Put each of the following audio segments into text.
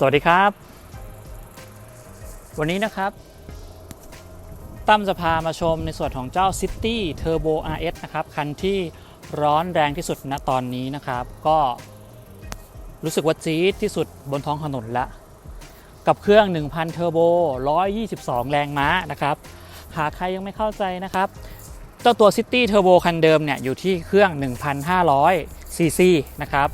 สวัสดีครับ วันนี้นะครับ ตั้มจะพามาชมในส่วนของเจ้า City Turbo RS นะครับ คันที่ร้อนแรงที่สุดณตอนนี้นะครับ ก็รู้สึกว่าจี๊ดที่สุดบนท้องถนนละ กับเครื่อง 1,000 เทอร์โบ 122 แรงม้านะครับ หากใครยังไม่เข้าใจนะครับ เจ้าตัว City Turbo คันเดิมเนี่ยอยู่ที่เครื่อง 1,500ซีซีนะครับ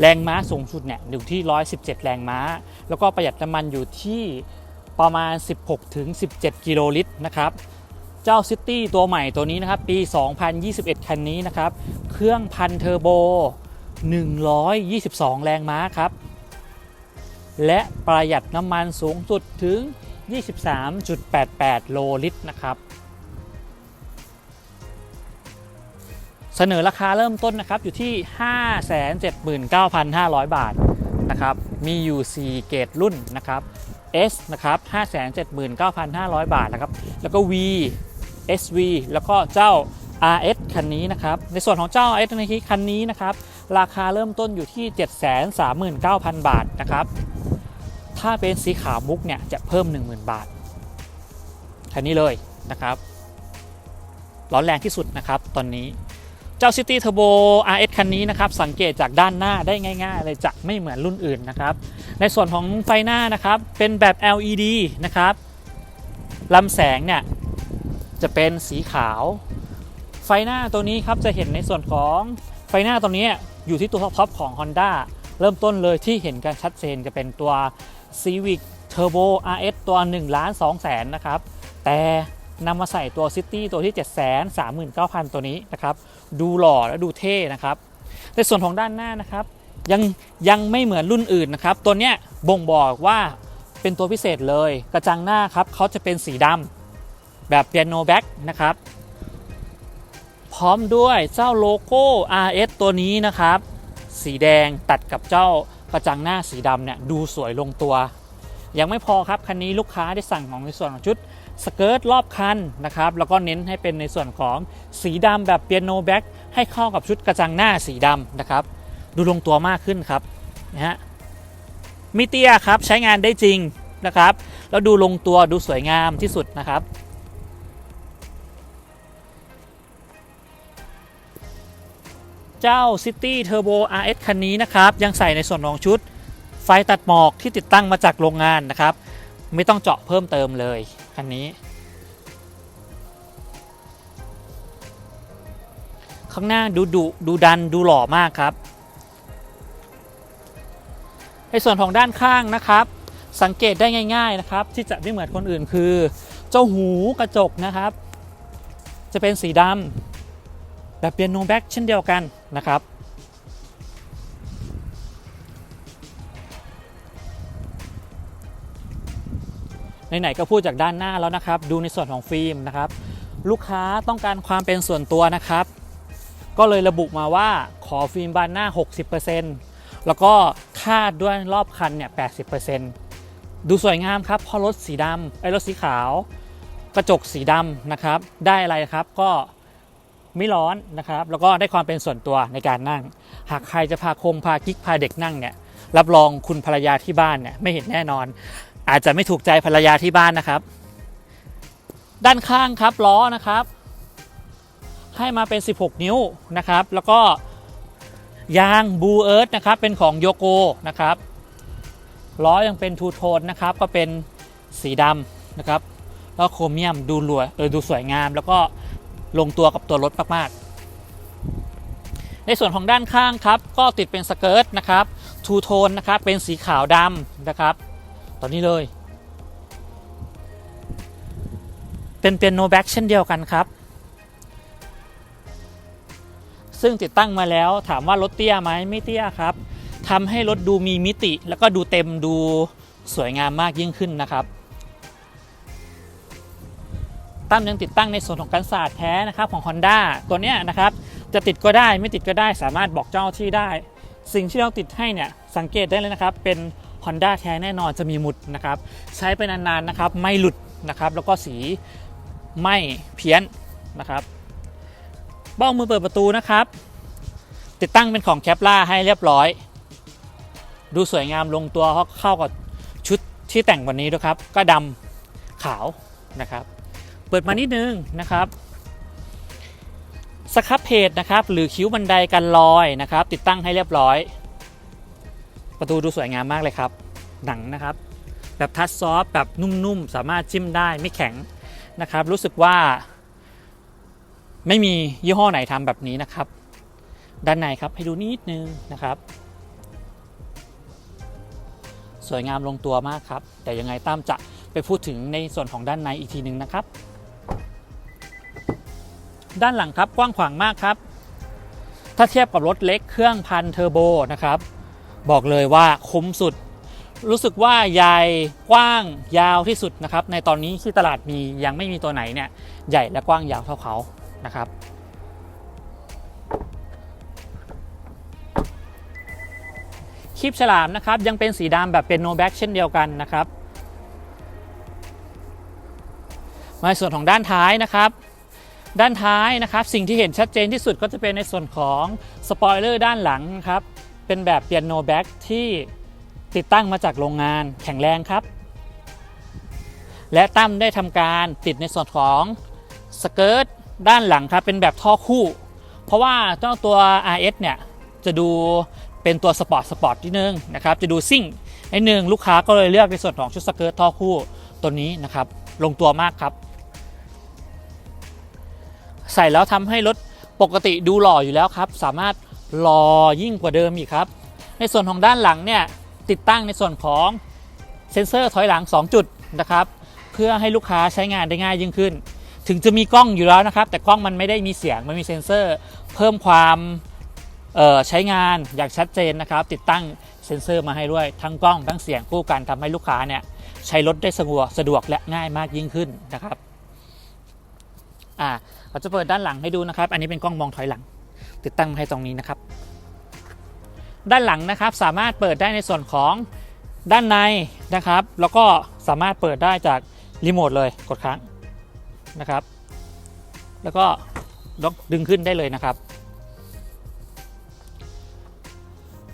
แรงม้าสูงสุดเนี่ยอยู่ที่ 117 แรงม้า แล้วก็ประหยัดน้ำมันอยู่ที่ประมาณ 16-17 กิโลลิตรนะครับ เจ้า City ตัวใหม่ตัวนี้นะครับ ปี 2021 คันนี้นะครับ เครื่องพันเทอร์โบ 122 แรงม้าครับ และประหยัดน้ำมันสูงสุดถึง 23.88 โลลิตรนะครับ เสนอราคาเริ่มต้นนะครับอยู่ที่ 579,500 บาทนะครับมีอยู่ 4 เกรดรุ่นนะครับ S นะครับ 579,500 บาทนะครับ แล้วก็ V SV แล้วก็เจ้า RS คันนี้นะครับ ในส่วนของเจ้า RS ในคันนี้นะครับ ราคาเริ่มต้นอยู่ที่ 739,000 บาทนะครับ ถ้าเป็นสีขาวมุกเนี่ยจะเพิ่ม 10,000 บาท คันนี้เลยนะครับ ร้อนแรงที่สุดนะครับตอนนี้ เจ้า City Turbo RS คันนี้นะครับสังเกตจากด้านหน้าได้ง่ายๆเลยจะไม่เหมือนรุ่นอื่นนะครับ ในส่วนของไฟหน้านะครับเป็นแบบ LED นะครับลำแสงเนี่ยจะเป็นสีขาว ไฟหน้าตัวนี้ครับจะเห็นในส่วนของไฟหน้าตัวนี้อยู่ที่ตัวท็อปของ Honda เริ่มต้นเลยที่เห็นกันชัดเจนจะเป็นตัว Civic Turbo RS ตัว1ล้าน2แสนนะครับ แต่ นำมาใส่ตัว City ตัวที่ 7 3 9 0 0 0 ตัวนี้นะครับ ดูหล่อและดูเท่นะครับ ในส่วนของด้านหน้านะครับ ยังยังไม่เหมือนรุ่นอื่นนะครับ ตัวเนี้ยบ่งบอกว่าเป็นตัวพิเศษเลย กระจังหน้าครับเขาจะเป็นสีดำแบบเปียโนแบ็กนะครับ พร้อมด้วยเจ้าโลโก้ RS ตัวนี้นะครับ สีแดงตัดกับเจ้ากระจังหน้าสีดำเนี่ยดูสวยลงตัว ยังไม่พอครับคันนี้ลูกค้าได้สั่งของในส่วนของชุดสเกิร์ตรอบคันนะครับแล้วก็เน้นให้เป็นในส่วนของสีดำแบบเปียโนแบ็กให้เข้ากับชุดกระจังหน้าสีดำนะครับ ดูลงตัวมากขึ้นครับนะฮะมิเตียครับใช้งานได้จริงนะครับ แล้วดูลงตัวดูสวยงามที่สุดนะครับเจ้า City Turbo RS คันนี้นะครับ ยังใส่ในส่วนของชุด ไฟตัดหมอกที่ติดตั้งมาจากโรงงานนะครับ ไม่ต้องเจาะเพิ่มเติมเลยคันนี้ ข้างหน้าดูดุดูดันดูหล่อมากครับ ในส่วนของด้านข้างนะครับ สังเกตได้ง่าย ๆนะครับ ที่จะไม่เหมือนคนอื่นคือ เจ้าหูกระจกนะครับ จะเป็นสีดำแบบเปียโนแบ็กเช่นเดียวกันนะครับ ไหนๆก็พูดจากด้านหน้าแล้วนะครับ ดูในส่วนของฟิล์มนะครับ ลูกค้าต้องการความเป็นส่วนตัวนะครับ ก็เลยระบุมาว่าขอฟิล์มบานหน้า 60%แล้วก็คาดด้วยรอบคันเนี่ย80%ดูสวยงามครับเพราะรถสีดำไอ้รถสีขาว กระจกสีดำนะครับ ได้อะไรครับก็ไม่ร้อนนะครับ แล้วก็ได้ความเป็นส่วนตัวในการนั่ง หากใครจะพาคงพากิ๊กพาเด็กนั่งเนี่ยรับรองคุณภรรยาที่บ้านเนี่ยไม่เห็นแน่นอน อาจจะไม่ถูกใจภรรยาที่บ้านนะครับ ด้านข้างครับล้อนะครับ ให้มาเป็น 16 นิ้วนะครับ แล้วก็ยางบูเอิร์ธนะครับเป็นของโยโกนะครับล้อยังเป็นทูโทนนะครับก็เป็นสีดำนะครับแล้วโครเมียมดูรวยเออดูสวยงาม แล้วก็ลงตัวกับตัวรถมากๆ ในส่วนของด้านข้างครับ ก็ติดเป็นสเกิร์ตนะครับทูโทนนะครับเป็นสีขาวดำนะครับ ตอนนี้เลย เป็นเปียโนแบ็กเช่นเดียวกันครับ ซึ่งติดตั้งมาแล้วถามว่ารถเตี้ยไหมไม่เตี้ยครับทำให้รถดูมีมิติ แล้วก็ดูเต็มดูสวยงามมากยิ่งขึ้นนะครับตั้มยังติดตั้งในส่วนของกันศาสตร์แท้นะครับของ Honda ตัวเนี้ยนะครับ จะติดก็ได้ไม่ติดก็ได้สามารถบอกเจ้าที่ได้ สิ่งที่เราติดให้เนี่ยสังเกตได้เลยนะครับ เป็น Honda แท้แน่นอนจะมีหมุดนะครับใช้ไปนานๆนะครับไม่หลุดนะครับแล้วก็สีไม่เพี้ยนนะครับเบ้ามือเปิดประตูนะครับ ติดตั้งเป็นของแคปล่าให้เรียบร้อย ดูสวยงามลงตัวเข้ากับชุดที่แต่งวันนี้ด้วยครับ ก็ดำขาวนะครับ เปิดมานิดนึงนะครับสครับเพจนะครับหรือคิ้วบันไดกันลอยนะครับ ติดตั้งให้เรียบร้อย ประตูดูสวยงามมากเลยครับ หนังนะครับ แบบทัชซอฟแบบนุ่มๆ สามารถจิ้มได้ไม่แข็งนะครับ รู้สึกว่า ไม่มียี่ห้อไหนทำแบบนี้นะครับ ด้านในครับให้ดูนิดนึงนะครับ สวยงามลงตัวมากครับ แต่ยังไงตั้มจะไปพูดถึงในส่วนของด้านในอีกทีหนึ่งนะครับ ด้านหลังครับกว้างขวางมากครับ ถ้าเทียบกับรถเล็กเครื่องพันเทอร์โบนะครับ บอกเลยว่าคุ้มสุด รู้สึกว่าใหญ่กว้างยาวที่สุดนะครับ ในตอนนี้ที่ตลาดมียังไม่มีตัวไหนเนี่ยใหญ่และกว้างยาวเท่าเขานะครับคลิปฉลามนะครับยังเป็นสีดำแบบเป็นโนแบ็กเช่นเดียวกันนะครับ มาส่วนของด้านท้ายนะครับ ด้านท้ายนะครับ สิ่งที่เห็นชัดเจนที่สุดก็จะเป็นในส่วนของสปอยเลอร์ด้านหลังนะครับ เป็นแบบเปียโนแบ็กที่ติดตั้งมาจากโรงงานแข็งแรงครับ และตั้มได้ทำการติดในส่วนของสเกิร์ตด้านหลังครับ เป็นแบบท่อคู่ เพราะว่าเจ้าตัว RS เนี่ย จะดูเป็นตัวสปอร์ตสปอร์ตที่นึงนะครับ จะดูซิ่งไอ้หนึ่งลูกค้าก็เลยเลือกในส่วนของชุดสเกิร์ตท่อคู่ตัวนี้นะครับ ลงตัวมากครับ ใส่แล้วทำให้รถปกติดูหล่ออยู่แล้วครับ สามารถ หล่อยิ่งกว่าเดิมอีกครับ ในส่วนของด้านหลังเนี่ยติดตั้งในส่วนของเซ็นเซอร์ถอยหลัง 2 จุดนะครับ เพื่อให้ลูกค้าใช้งานได้ง่ายยิ่งขึ้น ถึงจะมีกล้องอยู่แล้วนะครับ แต่กล้องมันไม่ได้มีเสียงมันมีเซ็นเซอร์ เพิ่มความใช้งานอย่างชัดเจนนะครับ ติดตั้งเซ็นเซอร์มาให้ด้วยทั้งกล้องทั้งเสียงคู่กันทำให้ลูกค้าเนี่ยใช้รถได้สะดวกสะดวกและง่ายมากยิ่งขึ้นนะครับอ่าเราจะเปิดด้านหลังให้ดูนะครับ อันนี้เป็นกล้องมองถอยหลัง ติดตั้งให้ตรงนี้นะครับ ด้านหลังนะครับสามารถเปิดได้ในส่วนของด้านในนะครับ แล้วก็สามารถเปิดได้จากรีโมทเลยกดค้างนะครับ แล้วก็ดึงขึ้นได้เลยนะครับ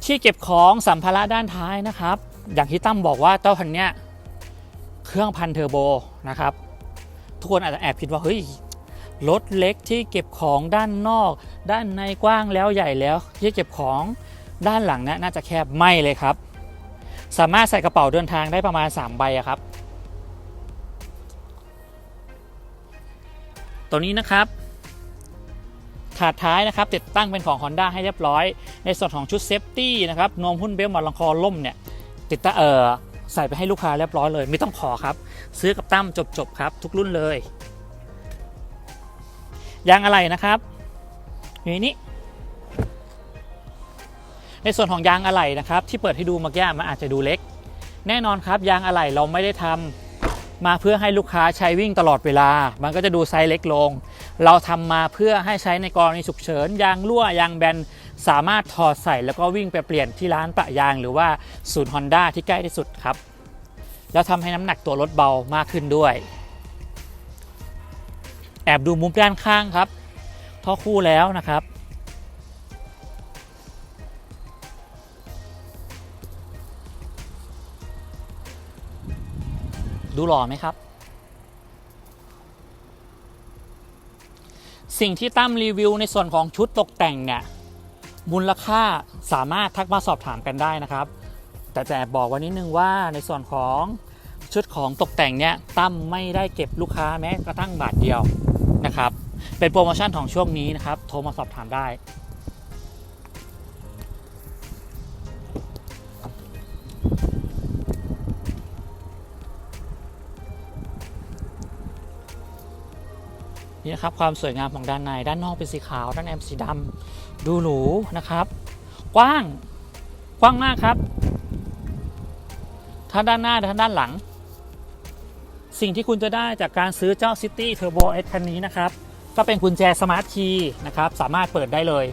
ที่เก็บของสัมภาระด้านท้ายนะครับ อย่างที่ตั้มบอกว่าเจ้าคันเนี้ยเครื่องพันเทอร์โบนะครับ ทุกคนอาจจะแอบคิดว่าเฮ้ย รถเล็กที่เก็บของด้านนอก ด้านในกว้างแล้วใหญ่แล้ว ที่เก็บของด้านหลังนะน่าจะแคบไม่เลยครับ สามารถใส่กระเป๋าเดินทางได้ประมาณ 3 ใบครับ ตัวนี้นะครับถาดท้ายนะครับติดตั้งเป็นของ Honda ให้เรียบร้อย ในส่วนของชุดเซฟตี้นะครับนวมหุ้นเบลต์หมอนรองคอล่มเนี่ยติดตั้งเออใส่ไปให้ลูกค้าเรียบร้อยเลย ไม่ต้องขอครับ ซื้อกับตั้มจบๆครับ ทุกรุ่นเลย ยางอะไรนะครับอยู่นี้ ในส่วนของยางอะไหล่นะครับ ที่เปิดให้ดูเมื่อกี้มันอาจจะดูเล็ก แน่นอนครับยางอะไหล่เราไม่ได้ทำมาเพื่อให้ลูกค้าใช้วิ่งตลอดเวลา มันก็จะดูไซส์เล็กลง เราทำมาเพื่อให้ใช้ในกรณีฉุกเฉิน ยางรั่วยางแบน สามารถถอดใส่แล้วก็วิ่งไปเปลี่ยนที่ร้านปะยาง หรือว่าศูนย์ฮอนด้าที่ใกล้ที่สุดครับ แล้วทำให้น้ำหนักตัวรถเบามากขึ้นด้วย แอบดูมุมด้านข้างครับท่อคู่แล้วนะครับ ดูหล่อไหมครับ สิ่งที่ตั้มรีวิวในส่วนของชุดตกแต่งเนี่ยมูลค่าสามารถทักมาสอบถามกันได้นะครับ แต่แอบบอกไว้นิดนึงว่าในส่วนของชุดของตกแต่งเนี่ยตั้มไม่ได้เก็บลูกค้าแม้กระทั่งบาทเดียว นะครับ เป็นโปรโมชั่นของช่วงนี้นะครับ โทรมาสอบถามได้นี่นะครับความสวยงามของด้านใน ด้านนอกเป็นสีขาว ด้านในเป็นสีดำดูหรูนะครับ กว้างกว้างมากครับทั้งด้านหน้าและทั้งด้านหลัง สิ่งที่คุณจะได้จากการซื้อเจ้า City Turbo S คันนี้นะครับ ก็เป็นกุญแจสมาร์ทคีย์นะครับ สามารถเปิดได้เลย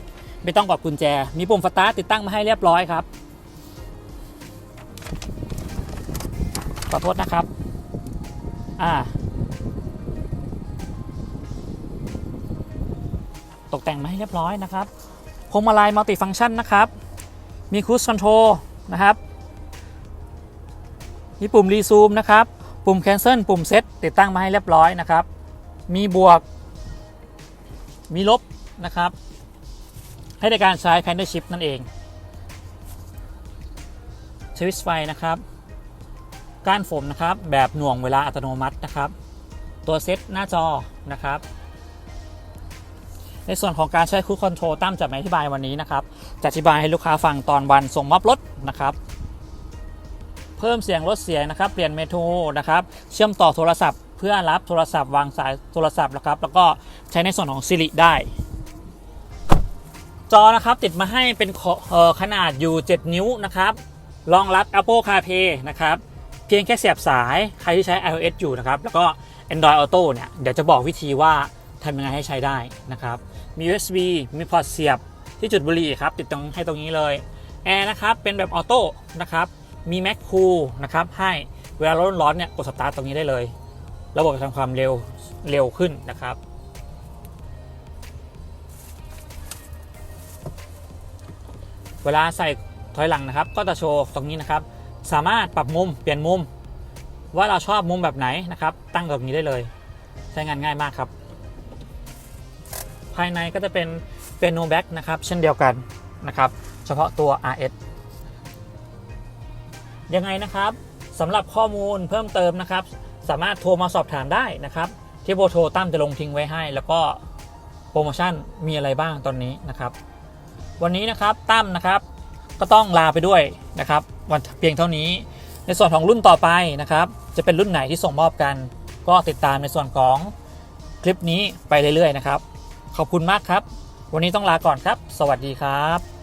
ไม่ต้องกดกุญแจ มีปุ่มสตาร์ทติดตั้งมาให้เรียบร้อยครับ ขอโทษนะครับ อ่า ตกแต่งมาให้เรียบร้อยนะครับพวงมาลัยมัลติฟังก์ชันนะครับ มีครู i คอนโทรลนะครับ มีปุ่มรีซูมนะครับ ปุ่ม cancel ปุ่ม set ติดตั้งมาให้เรียบร้อยนะครับ มีบวก มีลบนะครับ ให้ในการใช้ paddle shift นั่นเองสวิตช์ไฟนะครับ ก้านผมนะครับ แบบหน่วงเวลาอัตโนมัตินะครับ ตัวเซตหน้าจอนะครับในส่วนของการใช้คูคอนโทรลตั้มจะไม่อธิบายวันนี้นะครับ จะอธิบายให้ลูกค้าฟังตอนวันส่งมอบรถนะครับ เพิ่มเสียงลดเสียงนะครับ เปลี่ยนเมโทรนะครับ เชื่อมต่อโทรศัพท์ เพื่อรับโทรศัพท์วางสายโทรศัพท์นะครับ แล้วก็ใช้ในส่วนของ Siri ได้ จอนะครับติดมาให้เป็นขออขนาดอยู่ 7 นิ้วนะครับรองรับ Apple CarPlay นะครับ เพียงแค่เสียบสายใครที่ใช้ iOS อยู่นะครับ แล้วก็ Android Auto เนี่ย เดี๋ยวจะบอกวิธีว่าทำยังไงให้ใช้ได้นะครับ มี USB มีพอร์ตเสียบที่จุดบุหรี่ครับ ติดตรงให้ตรงนี้เลย แอร์นะครับ เป็นแบบออโต้นะครับ มี Mac Cool นะครับให้เวลาร้อนร้อนเนี่ยกดสตาร์ทตรงนี้ได้เลย ระบบจะทำความเร็วเร็วขึ้นนะครับ เวลาใส่ถอยหลังนะครับ ก็จะโชว์ตรงนี้นะครับ สามารถปรับมุมเปลี่ยนมุม ว่าเราชอบมุมแบบไหนนะครับ ตั้งตรงนี้ได้เลย ใช้งานง่ายมากครับ ภายในก็จะเป็นเป็นโนแบ็กนะครับ เช่นเดียวกันนะครับ เฉพาะตัว RS ยังไงนะครับสำหรับข้อมูลเพิ่มเติมนะครับ สามารถโทรมาสอบถามได้นะครับ ที่เบโทรตั้มจะลงทิ้งไว้ให้ แล้วก็โปรโมชั่นมีอะไรบ้างตอนนี้นะครับ วันนี้นะครับตั้มนะครับก็ต้องลาไปด้วยนะครับวันเพียงเท่านี้ ในส่วนของรุ่นต่อไปนะครับ จะเป็นรุ่นไหนที่ส่งมอบกัน ก็ติดตามในส่วนของคลิปนี้ไปเรื่อยๆนะครับ ขอบคุณมากครับ วันนี้ต้องลาก่อนครับ สวัสดีครับ